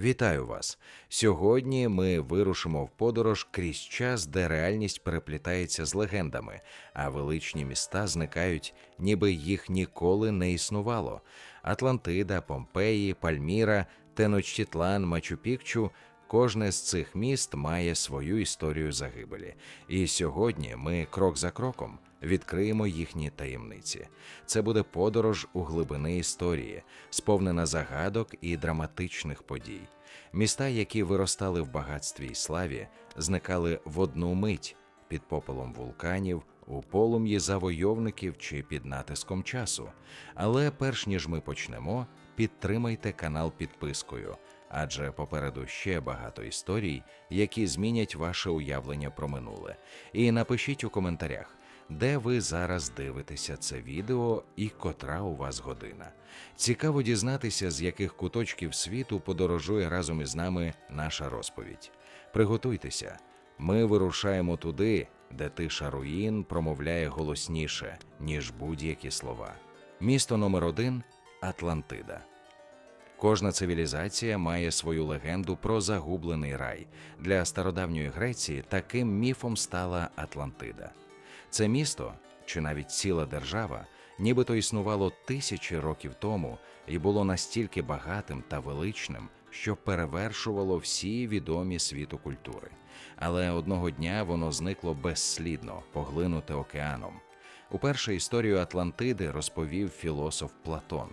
Вітаю вас! Сьогодні ми вирушимо в подорож крізь час, де реальність переплітається з легендами, а величні міста зникають, ніби їх ніколи не існувало. Атлантида, Помпеї, Пальміра, Теночтітлан, Мачу-Пікчу Кожне з цих міст має свою історію загибелі. І сьогодні ми крок за кроком відкриємо їхні таємниці. Це буде подорож у глибини історії, сповнена загадок і драматичних подій. Міста, які виростали в багатстві і славі, зникали в одну мить під попелом вулканів, у полум'ї завойовників чи під натиском часу. Але перш ніж ми почнемо, підтримайте канал підпискою адже попереду ще багато історій, які змінять ваше уявлення про минуле. І напишіть у коментарях, де ви зараз дивитеся це відео і котра у вас година. Цікаво дізнатися, з яких куточків світу подорожує разом із нами наша розповідь. Приготуйтеся, ми вирушаємо туди, де тиша руїн промовляє голосніше, ніж будь-які слова. Місто номер один Атлантида. Кожна цивілізація має свою легенду про загублений рай. Для стародавньої Греції таким міфом стала Атлантида. Це місто, чи навіть ціла держава, нібито існувало тисячі років тому і було настільки багатим та величним, що перевершувало всі відомі світу культури. Але одного дня воно зникло безслідно, поглинуте океаном. Уперше історію Атлантиди розповів філософ Платон.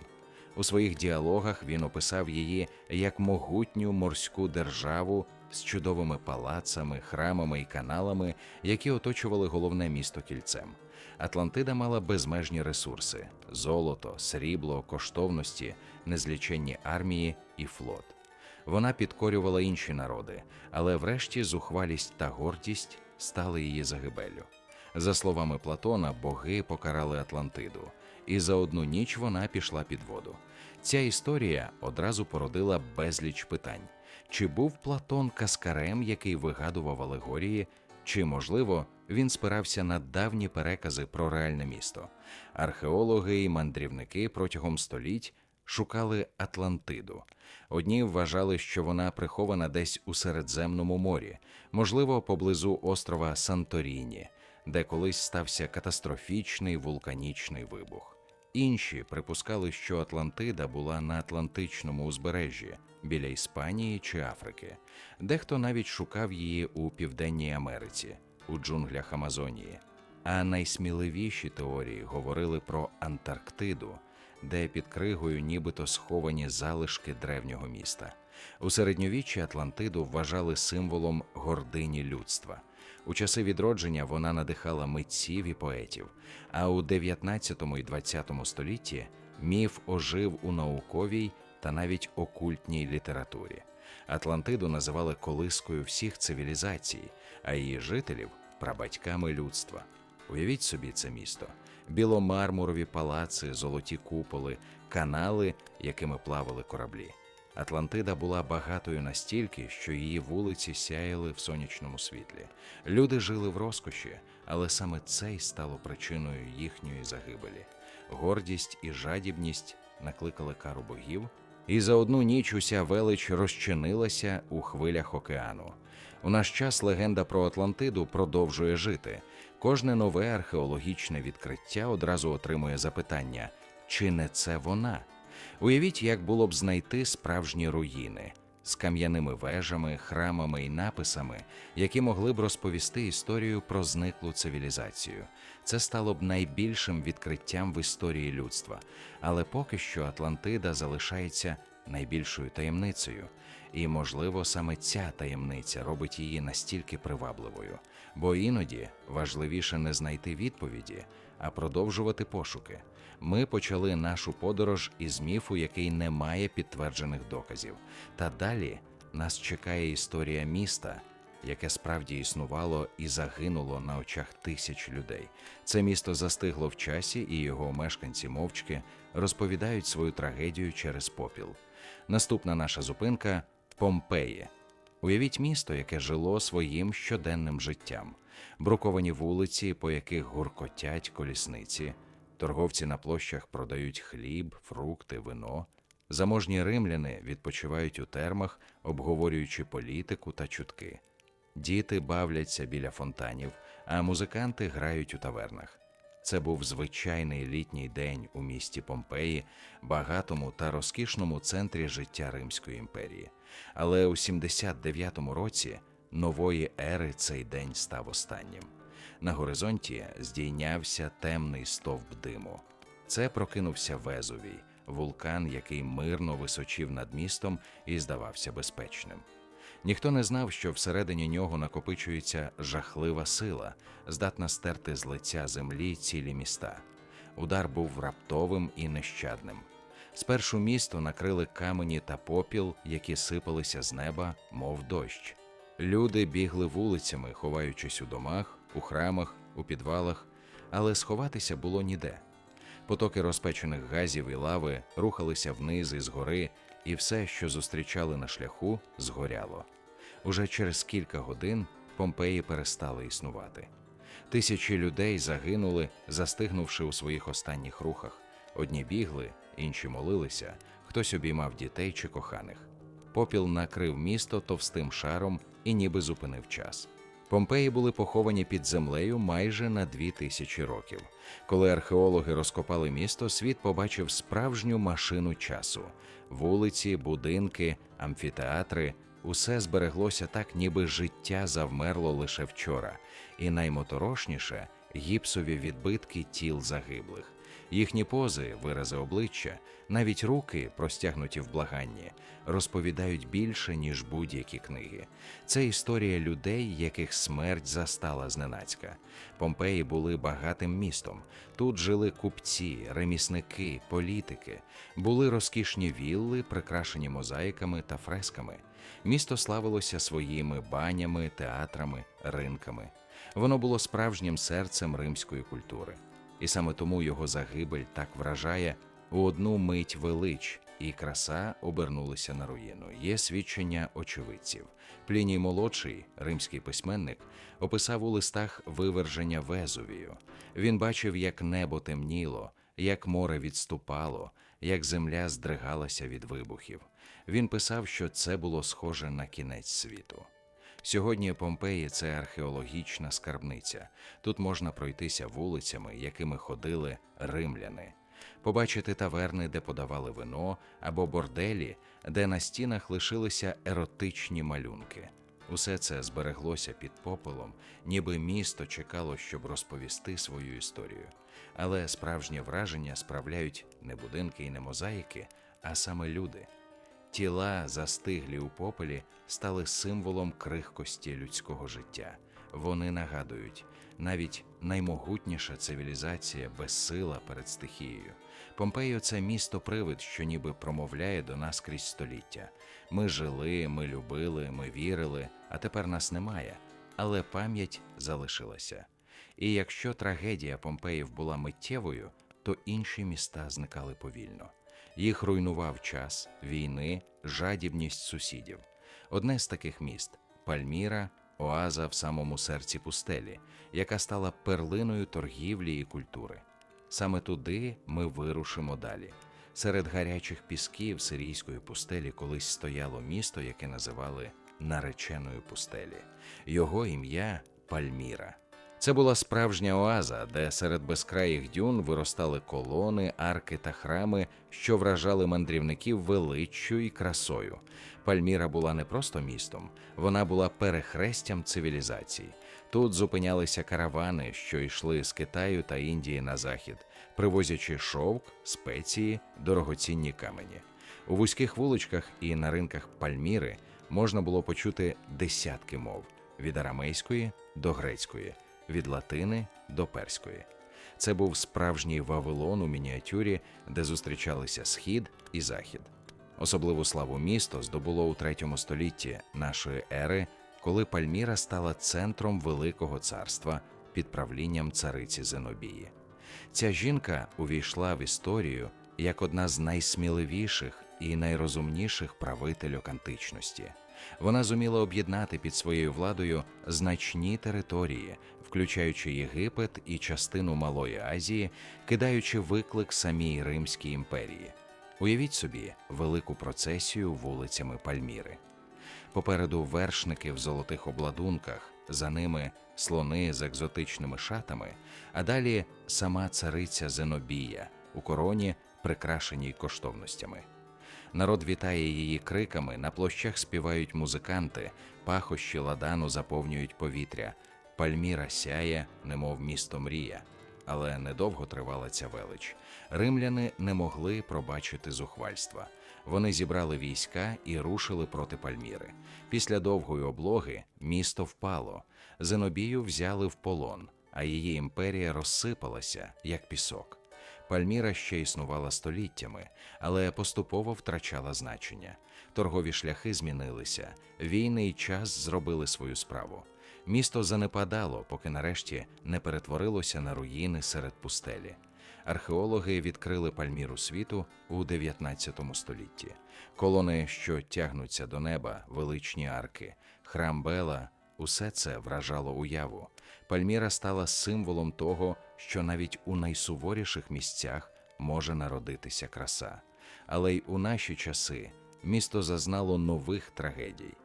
У своїх діалогах він описав її як могутню морську державу з чудовими палацами, храмами і каналами, які оточували головне місто кільцем. Атлантида мала безмежні ресурси: золото, срібло, коштовності, незліченні армії і флот. Вона підкорювала інші народи, але врешті зухвалість та гордість стали її загибеллю. За словами Платона, боги покарали Атлантиду, і за одну ніч вона пішла під воду. Ця історія одразу породила безліч питань: чи був Платон каскарем, який вигадував алегорії, чи, можливо, він спирався на давні перекази про реальне місто. Археологи і мандрівники протягом століть шукали Атлантиду. Одні вважали, що вона прихована десь у Середземному морі, можливо, поблизу острова Санторіні, де колись стався катастрофічний вулканічний вибух. Інші припускали, що Атлантида була на Атлантичному узбережжі біля Іспанії чи Африки, дехто навіть шукав її у Південній Америці, у джунглях Амазонії. А найсміливіші теорії говорили про Антарктиду, де під кригою нібито сховані залишки древнього міста. У середньовіччі Атлантиду вважали символом гордині людства. У часи відродження вона надихала митців і поетів, а у 19 і 20 столітті міф ожив у науковій та навіть окультній літературі. Атлантиду називали колискою всіх цивілізацій, а її жителів прабатьками людства. Уявіть собі це місто: біломармурові палаци, золоті куполи, канали, якими плавали кораблі. Атлантида була багатою настільки, що її вулиці сяяли в сонячному світлі. Люди жили в розкоші, але саме це й стало причиною їхньої загибелі. Гордість і жадібність накликали кару богів, і за одну ніч уся велич розчинилася у хвилях океану. У наш час легенда про Атлантиду продовжує жити. Кожне нове археологічне відкриття одразу отримує запитання: чи не це вона? Уявіть, як було б знайти справжні руїни з кам'яними вежами, храмами і написами, які могли б розповісти історію про зниклу цивілізацію. Це стало б найбільшим відкриттям в історії людства, але поки що Атлантида залишається найбільшою таємницею. І, можливо, саме ця таємниця робить її настільки привабливою, бо іноді важливіше не знайти відповіді, а продовжувати пошуки. Ми почали нашу подорож із міфу, який не має підтверджених доказів. Та далі нас чекає історія міста, яке справді існувало і загинуло на очах тисяч людей. Це місто застигло в часі, і його мешканці мовчки розповідають свою трагедію через попіл. Наступна наша зупинка Помпеї. Уявіть місто, яке жило своїм щоденним життям, бруковані вулиці, по яких гуркотять колісниці. Торговці на площах продають хліб, фрукти, вино, Заможні римляни відпочивають у термах, обговорюючи політику та чутки. Діти бавляться біля фонтанів, а музиканти грають у тавернах. Це був звичайний літній день у місті Помпеї, багатому та розкішному центрі життя Римської імперії. Але у 79-му році нової ери цей день став останнім. На горизонті здійнявся темний стовп диму. Це прокинувся Везувій, вулкан, який мирно височив над містом і здавався безпечним. Ніхто не знав, що всередині нього накопичується жахлива сила, здатна стерти з лиця землі цілі міста. Удар був раптовим і нещадним. Спершу місто накрили камені та попіл, які сипалися з неба, мов дощ. Люди бігли вулицями, ховаючись у домах, у храмах, у підвалах, але сховатися було ніде. Потоки розпечених газів і лави рухалися вниз і згори, і все, що зустрічали на шляху, згоряло. Уже через кілька годин Помпеї перестали існувати. Тисячі людей загинули, застигнувши у своїх останніх рухах. Одні бігли, інші молилися, хтось обіймав дітей чи коханих. Попіл накрив місто товстим шаром і ніби зупинив час. Помпеї були поховані під землею майже на дві тисячі років. Коли археологи розкопали місто, світ побачив справжню машину часу: вулиці, будинки, амфітеатри. Усе збереглося так, ніби життя завмерло лише вчора, і наймоторошніше гіпсові відбитки тіл загиблих. Їхні пози, вирази обличчя, навіть руки, простягнуті в благанні, розповідають більше, ніж будь-які книги. Це історія людей, яких смерть застала зненацька. Помпеї були багатим містом. Тут жили купці, ремісники, політики, були розкішні вілли, прикрашені мозаїками та фресками. Місто славилося своїми банями, театрами, ринками. Воно було справжнім серцем римської культури і саме тому його загибель так вражає у одну мить велич, і краса обернулися на руїну. Є свідчення очевидців. Пліній молодший, римський письменник, описав у листах виверження Везувію. Він бачив, як небо темніло, як море відступало, як земля здригалася від вибухів. Він писав, що це було схоже на кінець світу. Сьогодні Помпеї це археологічна скарбниця. Тут можна пройтися вулицями, якими ходили римляни, побачити таверни, де подавали вино, або борделі, де на стінах лишилися еротичні малюнки. Усе це збереглося під попелом, ніби місто чекало, щоб розповісти свою історію. Але справжнє враження справляють не будинки і не мозаїки, а саме люди. Тіла, застиглі у попелі, стали символом крихкості людського життя. Вони нагадують, навіть наймогутніша цивілізація безсила перед стихією. Помпею це місто привид, що ніби промовляє до нас крізь століття. Ми жили, ми любили, ми вірили, а тепер нас немає. Але пам'ять залишилася. І якщо трагедія Помпеїв була миттєвою, то інші міста зникали повільно. Їх руйнував час, війни, жадібність сусідів. Одне з таких міст Пальміра, оаза в самому серці пустелі, яка стала перлиною торгівлі і культури. Саме туди ми вирушимо далі. Серед гарячих пісків сирійської пустелі колись стояло місто, яке називали нареченою пустелі. Його ім'я Пальміра. Це була справжня оаза, де серед безкраїх дюн виростали колони, арки та храми, що вражали мандрівників величчю і красою. Пальміра була не просто містом, вона була перехрестям цивілізацій. Тут зупинялися каравани, що йшли з Китаю та Індії на захід, привозячи шовк, спеції, дорогоцінні камені. У вузьких вуличках і на ринках Пальміри можна було почути десятки мов від арамейської до грецької від латини до перської. Це був справжній Вавилон у мініатюрі, де зустрічалися схід і захід. Особливу славу місто здобуло у третьому столітті нашої ери, коли Пальміра стала центром Великого царства під правлінням цариці Зенобії. Ця жінка увійшла в історію як одна з найсміливіших і найрозумніших правительок античності. Вона зуміла об'єднати під своєю владою значні території, включаючи Єгипет і частину Малої Азії, кидаючи виклик самій Римській імперії. Уявіть собі велику процесію вулицями Пальміри. Попереду вершники в золотих обладунках, за ними слони з екзотичними шатами, а далі сама цариця Зенобія у короні, прикрашеній коштовностями. Народ вітає її криками, на площах співають музиканти, пахощі ладану заповнюють повітря. Пальміра сяє, немов місто мрія. Але недовго тривала ця велич. Римляни не могли пробачити зухвальства. Вони зібрали війська і рушили проти Пальміри. Після довгої облоги місто впало. Зенобію взяли в полон, а її імперія розсипалася, як пісок. Пальміра ще існувала століттями, але поступово втрачала значення. Торгові шляхи змінилися, війни й час зробили свою справу. Місто занепадало, поки нарешті не перетворилося на руїни серед пустелі. Археологи відкрили Пальміру світу у 19 столітті. Колони, що тягнуться до неба, величні арки, храм Бела усе це вражало уяву. Пальміра стала символом того, що навіть у найсуворіших місцях може народитися краса. Але й у наші часи місто зазнало нових трагедій.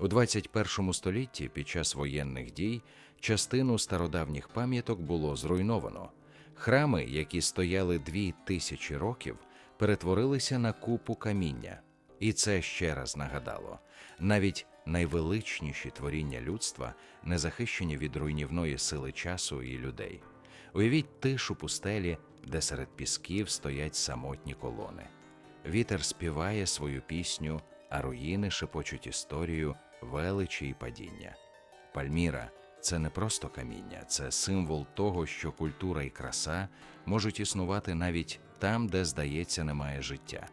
У 21 столітті під час воєнних дій частину стародавніх пам'яток було зруйновано. Храми, які стояли дві тисячі років, перетворилися на купу каміння. І це ще раз нагадало: навіть найвеличніші творіння людства не захищені від руйнівної сили часу і людей. Уявіть тишу пустелі, де серед пісків стоять самотні колони. Вітер співає свою пісню, а руїни шепочуть історію величі і падіння. Пальміра це не просто каміння, це символ того, що культура і краса можуть існувати навіть там, де, здається, немає життя.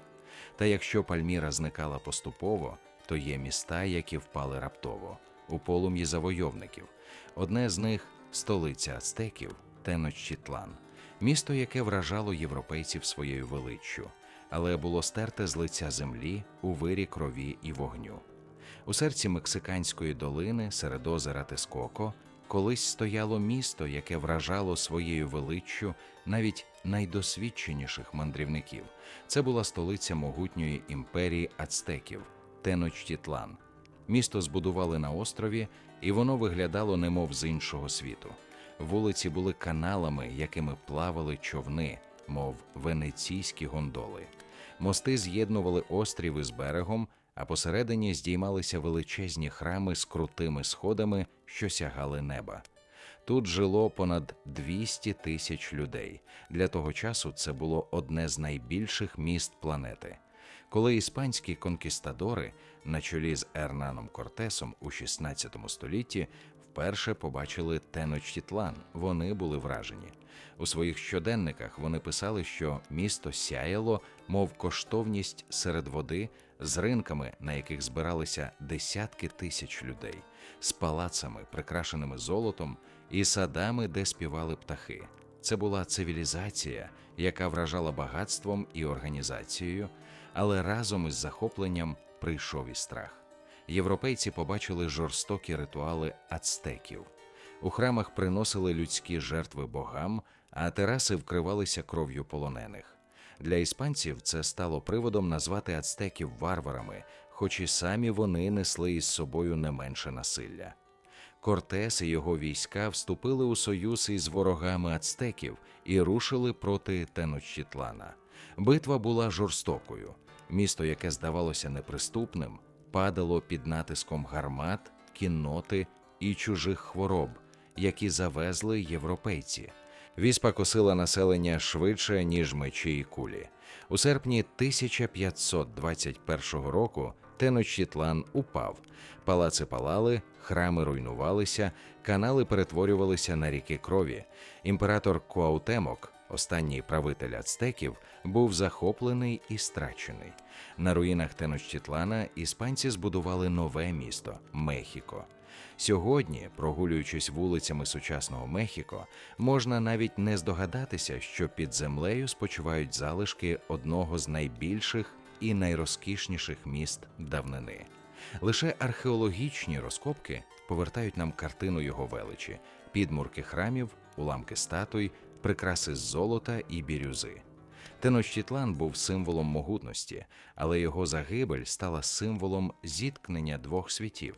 Та якщо Пальміра зникала поступово, то є міста, які впали раптово у полум'ї завойовників. Одне з них столиця ацтеків Теночтітлан, місто, яке вражало європейців своєю величчю, але було стерте з лиця землі у вирі крові і вогню. У серці мексиканської долини серед озера Тескоко колись стояло місто, яке вражало своєю величчю навіть найдосвідченіших мандрівників. Це була столиця могутньої імперії ацтеків Теночтітлан. Місто збудували на острові, і воно виглядало немов з іншого світу. Вулиці були каналами, якими плавали човни, мов венеційські гондоли. Мости з'єднували острів із берегом, а посередині здіймалися величезні храми з крутими сходами, що сягали неба. Тут жило понад 200 тисяч людей. Для того часу це було одне з найбільших міст планети. Коли іспанські конкістадори на чолі з Ернаном Кортесом у 16 столітті вперше побачили Теночтітлан, вони були вражені. У своїх щоденниках вони писали, що місто сяяло, мов коштовність серед води, з ринками, на яких збиралися десятки тисяч людей, з палацами, прикрашеними золотом, і садами, де співали птахи. Це була цивілізація, яка вражала багатством і організацією, але разом із захопленням прийшов і страх. Європейці побачили жорстокі ритуали ацтеків. У храмах приносили людські жертви богам, а тераси вкривалися кров'ю полонених. Для іспанців це стало приводом назвати ацтеків варварами, хоч і самі вони несли із собою не менше насилля. Кортес і його війська вступили у союз із ворогами ацтеків і рушили проти Теночтітлана. Битва була жорстокою. Місто, яке здавалося неприступним, падало під натиском гармат, кінноти і чужих хвороб, які завезли європейці. Віспа косила населення швидше, ніж мечі і кулі. У серпні 1521 року Теночтітлан упав. Палаци палали, храми руйнувалися, канали перетворювалися на ріки крові. Імператор Куаутемок, останній правитель ацтеків, був захоплений і страчений. На руїнах Теночтітлана іспанці збудували нове місто Мехіко. Сьогодні, прогулюючись вулицями сучасного Мехіко, можна навіть не здогадатися, що під землею спочивають залишки одного з найбільших і найрозкішніших міст давнини. Лише археологічні розкопки повертають нам картину його величі, підмурки храмів, уламки статуй, прикраси з золота і бірюзи. Теночтітлан був символом могутності, але його загибель стала символом зіткнення двох світів.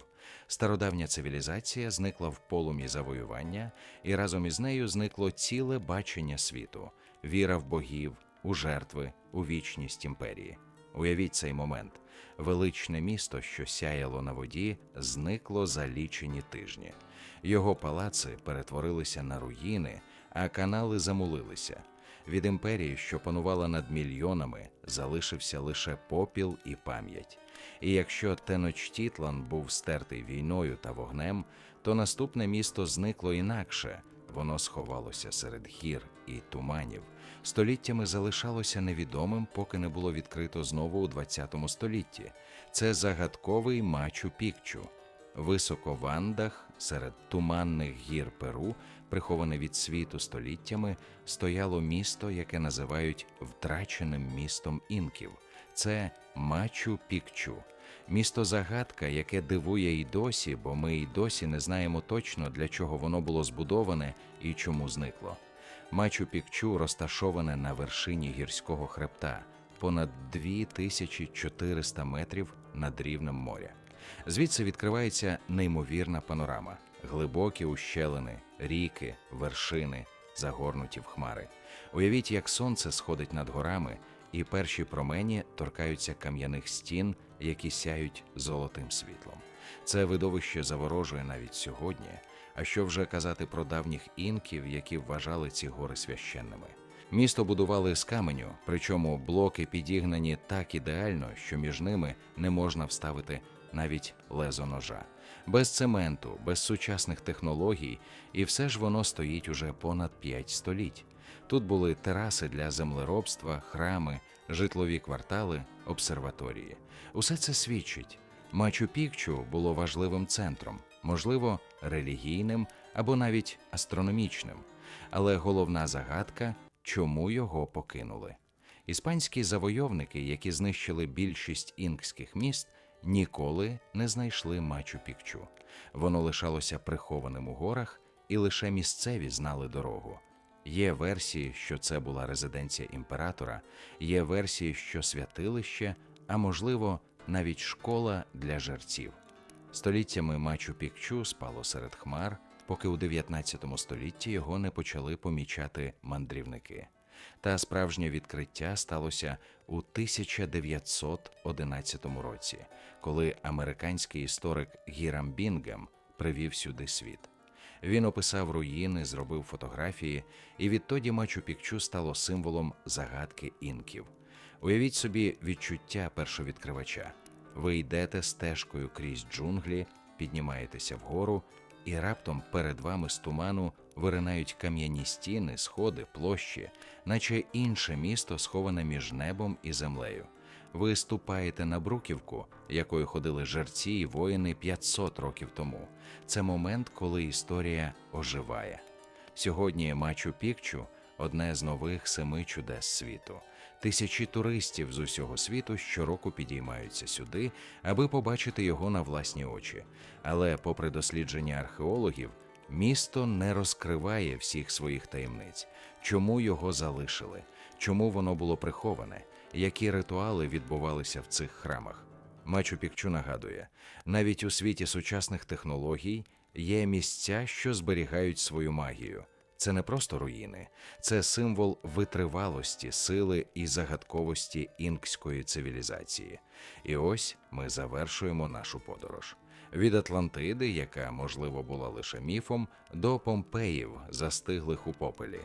Стародавня цивілізація зникла в полумі завоювання, і разом із нею зникло ціле бачення світу, віра в богів, у жертви, у вічність імперії. Уявіть цей момент. Величне місто, що сяяло на воді, зникло за лічені тижні. Його палаци перетворилися на руїни, а канали замулилися. Від імперії, що панувала над мільйонами, залишився лише попіл і пам'ять. І якщо Теночтітлан був стертий війною та вогнем, то наступне місто зникло інакше. Воно сховалося серед гір і туманів. Століттями залишалося невідомим, поки не було відкрито знову у 20 столітті. Це загадковий Мачу Пікчу. Високо в Андах, серед туманних гір Перу, приховане від світу століттями, стояло місто, яке називають втраченим містом інків. Це Мачу Пікчу. Місто загадка, яке дивує і досі, бо ми й досі не знаємо точно, для чого воно було збудоване і чому зникло. Мачу Пікчу розташоване на вершині гірського хребта, понад 2400 метрів над рівнем моря. Звідси відкривається неймовірна панорама: глибокі ущелини, ріки, вершини, загорнуті в хмари. Уявіть, як сонце сходить над горами, і перші промені торкаються кам'яних стін, які сяють золотим світлом. Це видовище заворожує навіть сьогодні. А що вже казати про давніх інків, які вважали ці гори священними? Місто будували з каменю, причому блоки підігнані так ідеально, що між ними не можна вставити навіть лезо ножа. Без цементу, без сучасних технологій, і все ж воно стоїть уже понад п'ять століть. Тут були тераси для землеробства, храми, житлові квартали, обсерваторії. Усе це свідчить. Мачу Пікчу було важливим центром, можливо, релігійним або навіть астрономічним. Але головна загадка чому його покинули. Іспанські завойовники, які знищили більшість інкських міст, ніколи не знайшли Мачу Пікчу. Воно лишалося прихованим у горах, і лише місцеві знали дорогу. Є версії, що це була резиденція імператора, є версії, що святилище, а можливо, навіть школа для жерців. Століттями Мачу Пікчу спало серед хмар, поки у 19 столітті його не почали помічати мандрівники. Та справжнє відкриття сталося у 1911 році, коли американський історик Гірам Бінгем привів сюди світ. Він описав руїни, зробив фотографії, і відтоді Мачу Пікчу стало символом загадки інків. Уявіть собі відчуття першовідкривача. Ви йдете стежкою крізь джунглі, піднімаєтеся вгору, і раптом перед вами з туману виринають кам'яні стіни, сходи, площі, наче інше місто сховане між небом і землею. Ви ступаєте на бруківку, якою ходили жерці і воїни 500 років тому. Це момент, коли історія оживає. Сьогодні Мачу Пікчу одне з нових семи чудес світу. Тисячі туристів з усього світу щороку підіймаються сюди, аби побачити його на власні очі. Але, попри дослідження археологів, місто не розкриває всіх своїх таємниць, чому його залишили, чому воно було приховане, які ритуали відбувалися в цих храмах. Мачу Пікчу нагадує, навіть у світі сучасних технологій є місця, що зберігають свою магію. Це не просто руїни, це символ витривалості, сили і загадковості інкської цивілізації. І ось ми завершуємо нашу подорож. Від Атлантиди, яка можливо була лише міфом, до Помпеїв, застиглих у попелі,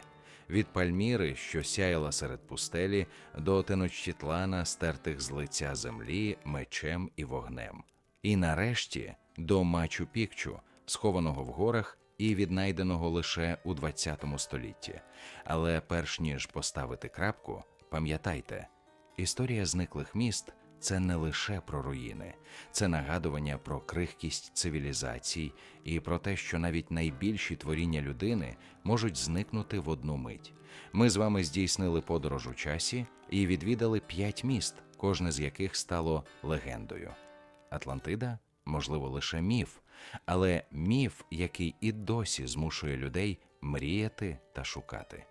від Пальміри, що сяяла серед пустелі, до Теночтітлана, стертих з лиця землі, мечем і вогнем. І нарешті до Мачу Пікчу, схованого в горах і віднайденого лише у ХХ столітті. Але перш ніж поставити крапку, пам'ятайте, історія зниклих міст це не лише про руїни, це нагадування про крихкість цивілізацій і про те, що навіть найбільші творіння людини можуть зникнути в одну мить. Ми з вами здійснили подорож у часі і відвідали п'ять міст, кожне з яких стало легендою. Атлантида, можливо, лише міф, але міф, який і досі змушує людей мріяти та шукати.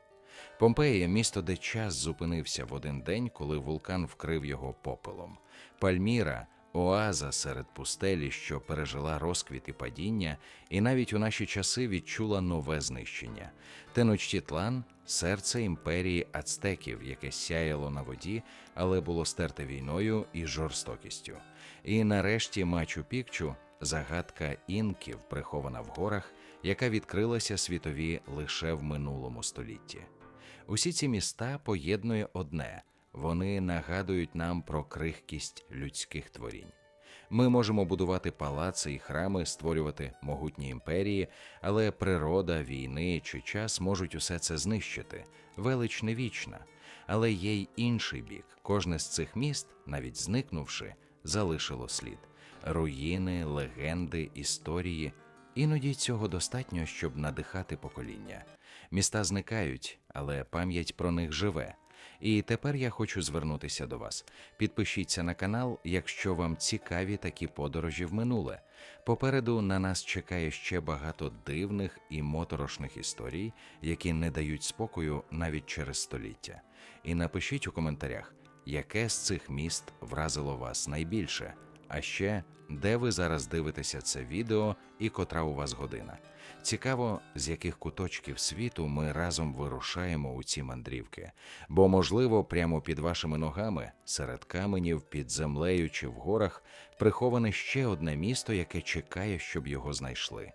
Помпея місто, де час зупинився в один день, коли вулкан вкрив його попелом. Пальміра оаза серед пустелі, що пережила розквіт і падіння, і навіть у наші часи відчула нове знищення. Теночтітлан серце імперії ацтеків, яке сяяло на воді, але було стерте війною і жорстокістю. І нарешті Мачу Пікчу загадка інків, прихована в горах, яка відкрилася світові лише в минулому столітті. Усі ці міста поєднує одне вони нагадують нам про крихкість людських творінь. Ми можемо будувати палаци і храми, створювати могутні імперії, але природа, війни чи час можуть усе це знищити. Велич не вічна. Але є й інший бік. Кожне з цих міст, навіть зникнувши, залишило слід: руїни, легенди, історії. Іноді цього достатньо, щоб надихати покоління. Міста зникають, але пам'ять про них живе. І тепер я хочу звернутися до вас. Підпишіться на канал, якщо вам цікаві такі подорожі в минуле. Попереду на нас чекає ще багато дивних і моторошних історій, які не дають спокою навіть через століття. І напишіть у коментарях, яке з цих міст вразило вас найбільше. А ще де ви зараз дивитеся це відео і котра у вас година. Цікаво, з яких куточків світу ми разом вирушаємо у ці мандрівки, бо, можливо, прямо під вашими ногами, серед каменів, під землею чи в горах, приховане ще одне місто, яке чекає, щоб його знайшли.